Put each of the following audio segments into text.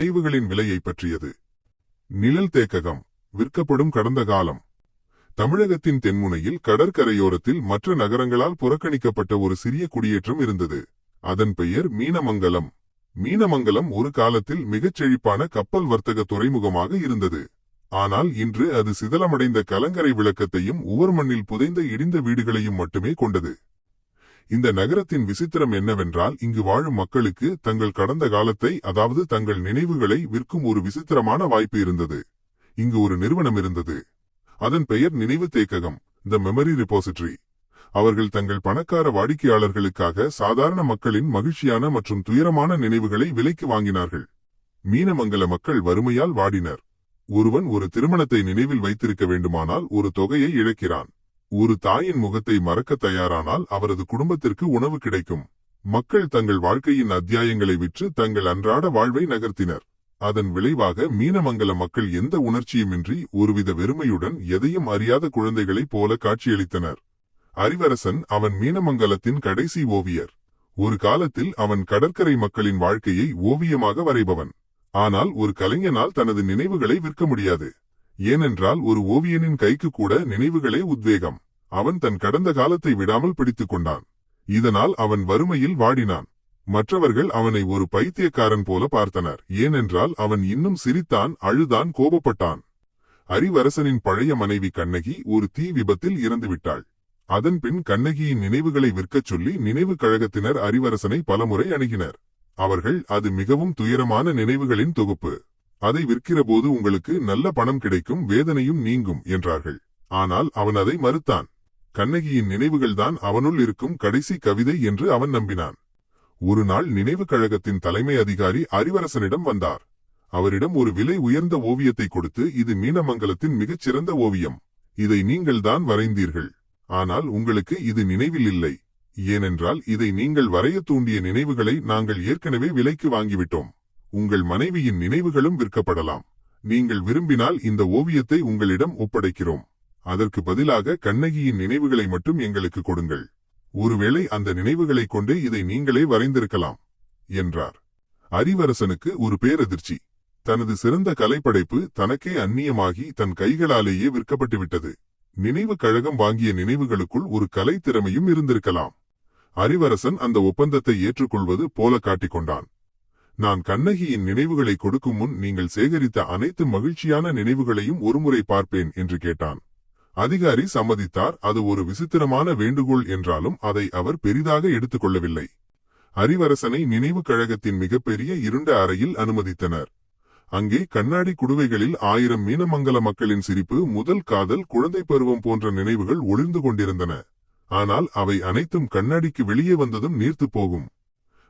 நினைவுகளின் விலையை பற்றியது. நிழல் தேக்ககம் விற்கப்படும் கடந்த காலம். தமிழகத்தின் தென்முனையில் கடற்கரையோரத்தில் மற்ற நகரங்களால் புறக்கணிக்கப்பட்ட ஒரு சிறிய குடியேற்றம் இருந்தது. அதன் பெயர் மீனமங்கலம். மீனமங்கலம் ஒரு காலத்தில் மிகச் செழிப்பான கப்பல் வர்த்தக துறைமுகமாக இருந்தது. ஆனால் இன்று அது சிதலமடைந்த கலங்கரை விளக்கத்தையும் உவர் மண்ணில் புதைந்த இடிந்த வீடுகளையும் மட்டுமே கொண்டது. இந்த நகரத்தின் விசித்திரம் என்னவென்றால் இங்கு வாழும் மக்களுக்கு தங்கள் கடந்த காலத்தை அதாவது தங்கள் நினைவுகளை விற்கும் ஒரு விசித்திரமான வாய்ப்பு இருந்தது. இங்கு ஒரு நிறுவனம் இருந்தது. அதன் பெயர் நினைவு தேக்ககம் த மெமரி ரிபோசிட்டரி அவர்கள் தங்கள் பணக்கார வாடிக்கையாளர்களுக்காக சாதாரண மக்களின் மகிழ்ச்சியான மற்றும் துயரமான நினைவுகளை விலைக்கு வாங்கினார்கள். மீனமங்கல மக்கள் வறுமையால் வாடினர். ஒருவன் ஒரு திருமணத்தை நினைவில் வைத்திருக்க வேண்டுமானால் ஒரு தொகையை இழக்கிறான். ஒரு தாயின் முகத்தை மறக்க தயாரானால் அவரது குடும்பத்திற்கு உணவு கிடைக்கும். மக்கள் தங்கள் வாழ்க்கையின் அத்தியாயங்களை விற்று தங்கள் அன்றாட வாழ்வை நகர்த்தினர். அதன் விளைவாக மீனமங்கல மக்கள் எந்த உணர்ச்சியுமின்றி ஒருவித வெறுமையுடன் எதையும் அறியாத குழந்தைகளைப் போல காட்சியளித்தனர். அறிவரசன் அவன் மீனமங்கலத்தின் கடைசி ஓவியர். ஒரு காலத்தில் அவன் கடற்கரை மக்களின் வாழ்க்கையை ஓவியமாக வரைபவன். ஆனால் ஒரு கலைஞனால் தனது நினைவுகளை விற்க முடியாது. ஏனென்றால் ஒரு ஓவியனின் கைக்கு கூட நினைவுகளே உத்வேகம். அவன் தன் கடந்த காலத்தை விடாமல் பிடித்துக் கொண்டான். இதனால் அவன் வறுமையில் வாடினான். மற்றவர்கள் அவனை ஒரு பைத்தியக்காரன் போல பார்த்தனர். ஏனென்றால் அவன் இன்னும் சிரித்தான் அழுதான் கோபப்பட்டான். அரிவரசனின் பழைய மனைவி கண்ணகி ஒரு தீ விபத்தில் இறந்துவிட்டாள் அதன்பின் கண்ணகியின் நினைவுகளை விற்கச் சொல்லி நினைவு கழகத்தினர் அரிவரசனை பலமுறை அணுகினர். அவர்கள் அது மிகவும் துயரமான நினைவுகளின் தொகுப்பு. அதை விற்கிறபோது உங்களுக்கு நல்ல பணம் கிடைக்கும் வேதனையும் நீங்கும் என்றார்கள். ஆனால் அவன் அதை மறுத்தான். கண்ணகியின் நினைவுகள்தான் அவனுள் இருக்கும் கடைசி கவிதை என்று அவன் நம்பினான். ஒரு நாள் நினைவு கழகத்தின் தலைமை அதிகாரி அறிவரசனிடம் வந்தார். அவரிடம் ஒரு விலை உயர்ந்த ஓவியத்தை கொடுத்து இது மீனமங்கலத்தின் மிகச் சிறந்த ஓவியம். இதை நீங்கள்தான் வரைந்தீர்கள். ஆனால் உங்களுக்கு இது நினைவில் இல்லை. ஏனென்றால் இதை நீங்கள் வரைய தூண்டிய நினைவுகளை நாங்கள் ஏற்கனவே விலைக்கு வாங்கிவிட்டோம். உங்கள் மனைவியின் நினைவுகளும் விற்கப்படலாம். நீங்கள் விரும்பினால் இந்த ஓவியத்தை உங்களிடம் ஒப்படைக்கிறோம். அதற்கு பதிலாக கண்ணகியின் நினைவுகளை மட்டும் எங்களுக்கு கொடுங்கள். ஒருவேளை அந்த நினைவுகளைக் கொண்டே இதை நீங்களே வரைந்திருக்கலாம் என்றார். அறிவரசனுக்கு ஒரு பேரதிர்ச்சி. தனது சிறந்த கலைப்படைப்பு தனக்கே அந்நியமாகி தன் கைகளாலேயே விற்கப்பட்டுவிட்டது. நினைவு கழகம் வாங்கிய நினைவுகளுக்குள் ஒரு கலை திறமையும் இருந்திருக்கலாம். அறிவரசன் அந்த ஒப்பந்தத்தை ஏற்றுக்கொள்வது போல காட்டிக்கொண்டான் நான் கண்ணகியின் நினைவுகளை கொடுக்கும் முன் நீங்கள் சேகரித்த அனைத்து மகிழ்ச்சியான நினைவுகளையும் ஒருமுறை பார்ப்பேன் என்று கேட்டான். அதிகாரி சம்மதித்தார். அது ஒரு விசித்திரமான வேண்டுகோள் என்றாலும் அதை அவர் பெரிதாக எடுத்துக்கொள்ளவில்லை அறிவரசனை நினைவு கழகத்தின் மிகப்பெரிய இருண்ட அறையில் அனுமதித்தனர். அங்கே கண்ணாடி குடுவைகளில் ஆயிரம் மீனமங்கல மக்களின் சிரிப்பு முதல் காதல் குழந்தை பருவம் போன்ற நினைவுகள் ஒளிர்ந்து கொண்டிருந்தன. ஆனால் அவை அனைத்தும் கண்ணாடிக்கு வெளியே வந்ததும் நீர்த்துப் போகும்.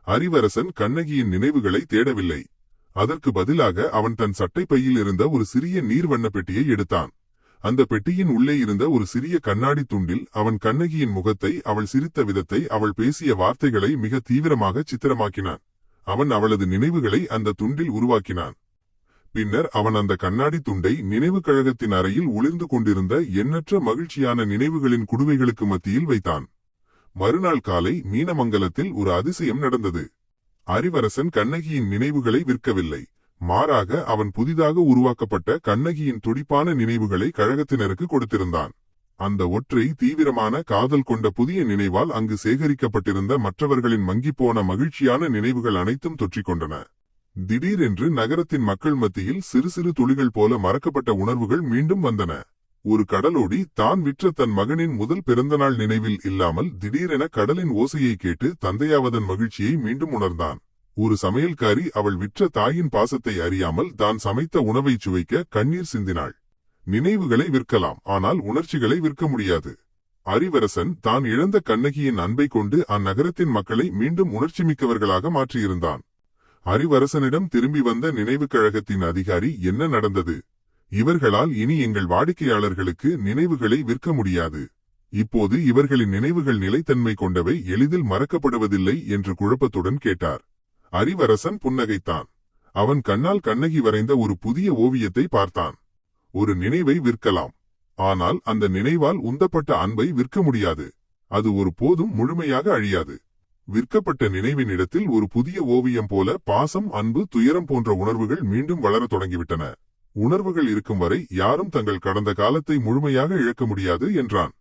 அறிவரசன் கண்ணகியின் நினைவுகளை தேடவில்லை. அதற்கு பதிலாக அவன் தன் சட்டை பையில் இருந்த ஒரு சிறிய நீர்வண்ண பெட்டியை எடுத்தான். அந்த பெட்டியின் உள்ளே இருந்த ஒரு சிறிய கண்ணாடி துண்டில் அவன் கண்ணகியின் முகத்தை அவள் சிரித்த விதத்தை அவள் பேசிய வார்த்தைகளை மிக தீவிரமாக சித்திரமாக்கினான். அவன் அவளது நினைவுகளை அந்த துண்டில் உருவாக்கினான். பின்னர் அவன் அந்த கண்ணாடி துண்டை நினைவு கழகத்தின் அறையில் ஒளிர்ந்து கொண்டிருந்த எண்ணற்ற மகிழ்ச்சியான நினைவுகளின் குடுவைகளுக்கு மத்தியில் வைத்தான். மறுநாள் காலை மீனமங்கலத்தில் ஒரு அதிசயம் நடந்தது. அறிவரசன் கண்ணகியின் நினைவுகளை விற்கவில்லை. மாறாக அவன் புதிதாக உருவாக்கப்பட்ட கண்ணகியின் துடிப்பான நினைவுகளை கழகத்தினருக்கு கொடுத்திருந்தான். அந்த ஒற்றை தீவிரமான காதல் கொண்ட புதிய நினைவால் அங்கு சேகரிக்கப்பட்டிருந்த மற்றவர்களின் மங்கிப்போன மகிழ்ச்சியான நினைவுகள் அனைத்தும் தொற்றிக்கொண்டன. திடீரென்று நகரத்தின் மக்கள் மத்தியில் சிறு சிறு துளிகள் போல மறக்கப்பட்ட உணர்வுகள் மீண்டும் வந்தன. ஒரு கடலோடி தான் விற்ற தன் மகனின் முதல் பிறந்தநாள் நினைவில் இல்லாமல் திடீரென கடலின் ஓசையை கேட்டு தந்தையாவதன் மகிழ்ச்சியை மீண்டும் உணர்ந்தான். ஒரு சமையல்காரி அவள் விற்ற தாயின் பாசத்தை அறியாமல் தான் சமைத்த உணவை சுவைக்க கண்ணீர் சிந்தினாள். நினைவுகளை விற்கலாம் ஆனால் உணர்ச்சிகளை விற்க முடியாது. அறிவரசன் தான் இழந்த கண்ணகியின் அன்பை கொண்டு அந்நகரத்தின் மக்களை மீண்டும் உணர்ச்சிமிக்கவர்களாக மாற்றியிருந்தான். அறிவரசனிடம் திரும்பி வந்த நினைவுக் கழகத்தின் அதிகாரி என்ன நடந்தது? இவர்களால் இனி எங்கள் வாடிக்கையாளர்களுக்கு நினைவுகளை விற்க முடியாது. இப்போது இவர்களின் நினைவுகள் நிலைத்தன்மை கொண்டவை எளிதில் மறக்கப்படுவதில்லை என்று குழப்பத்துடன் கேட்டார். அறிவரசன் புன்னகைத்தான். அவன் கண்ணால் கண்ணகி வரைந்த ஒரு புதிய ஓவியத்தை பார்த்தான். ஒரு நினைவை விற்கலாம். ஆனால் அந்த நினைவால் உந்தப்பட்ட அன்பை விற்க முடியாது. அது ஒரு போதும் முழுமையாக அழியாது. விற்கப்பட்ட நினைவின் இடத்தில் ஒரு புதிய ஓவியம் போல பாசம் அன்பு துயரம் போன்ற உணர்வுகள் மீண்டும் வளரத் தொடங்கிவிட்டன. உணர்வுகள் இருக்கும் வரை யாரும் தங்கள் கடந்த காலத்தை முழுமையாக இழக்க முடியாது என்றான்.